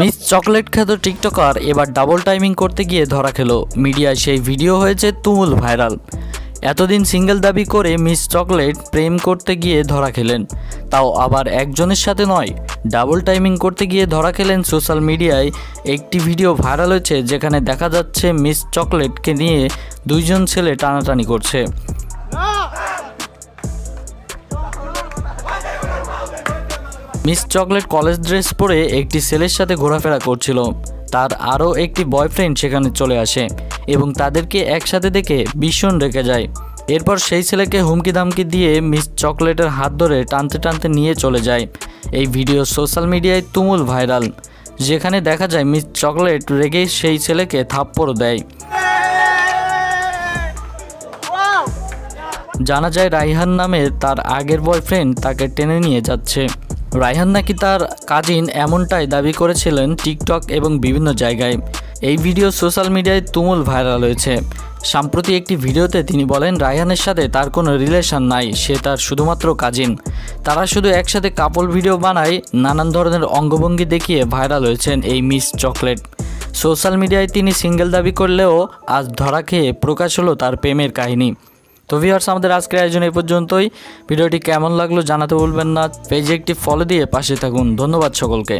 Miss chocolate খ্যাত TikToker এবার double timing করতে গিয়ে ধরা খেলো। মিডিয়ায় সেই ভিডিও হয়েছে তুমুল ভাইরাল। এতদিন সিঙ্গেল দাবি করে মিস চকলেট প্রেম করতে গিয়ে ধরা খেলেন। তাও আবার একজনের সাথে নয় ডাবল টাইমিং করতে গিয়ে ধরা খেলেন সোশ্যাল মিডিয়ায় একটি ভিডিও ভাইরাল হয়েছে যেখানে দেখা যাচ্ছে মিস চকলেটকে নিয়ে দুইজন ছেলে টানাটানি করছে। মিস চকলেট কলেজ ড্রেস পরে একটি ছেলের সাথে ঘোরাফেরা করছিল। তার আরও একটি বয়ফ্রেন্ড সেখানে চলে আসে এবং তাদেরকে একসাথে দেখে ভীষণ রেখে যায়। এরপর সেই ছেলেকে হুমকি দামকি দিয়ে মিস চকলেটের হাত ধরে টানতে টানতে নিয়ে চলে যায়। এই ভিডিও সোশ্যাল মিডিয়ায় তুমুল ভাইরাল। যেখানে দেখা যায় মিস চকলেট রেগে সেই ছেলেকে থাপ্পড় দেয়। জানা যায় রাইহান নামের তার আগের বয়ফ্রেন্ড তাকে টেনে নিয়ে যাচ্ছে। রাইহান নাকি তার কাজিন এমনটাই দাবি করেছিলেন টিকটক এবং বিভিন্ন জায়গায়। এই ভিডিও সোশ্যাল মিডিয়ায় তুমুল ভাইরাল হয়েছে। সম্প্রতি একটি ভিডিওতে তিনি বলেন, রায়হানের সাথে তার কোনো রিলেশন নাই, সে তার শুধুমাত্র কাজিন। তারা শুধু একসাথে কাপল ভিডিও বানায়, নানান ধরনের অঙ্গভঙ্গি দেখিয়ে ভাইরাল হয়েছেন এই মিস চকলেট। সোশ্যাল মিডিয়ায় তিনি সিঙ্গেল দাবি করলেও আজ ধরা খেয়ে প্রকাশ হলো তার প্রেমের কাহিনী। তো ভিউয়ার্স আমাদের আজকের আয়োজন এই পর্যন্তই। ভিডিওটি কেমন লাগল জানাতে ভুলবেন না। পেজে একটি ফলো দিয়ে পাশে থাকুন। ধন্যবাদ সকলকে।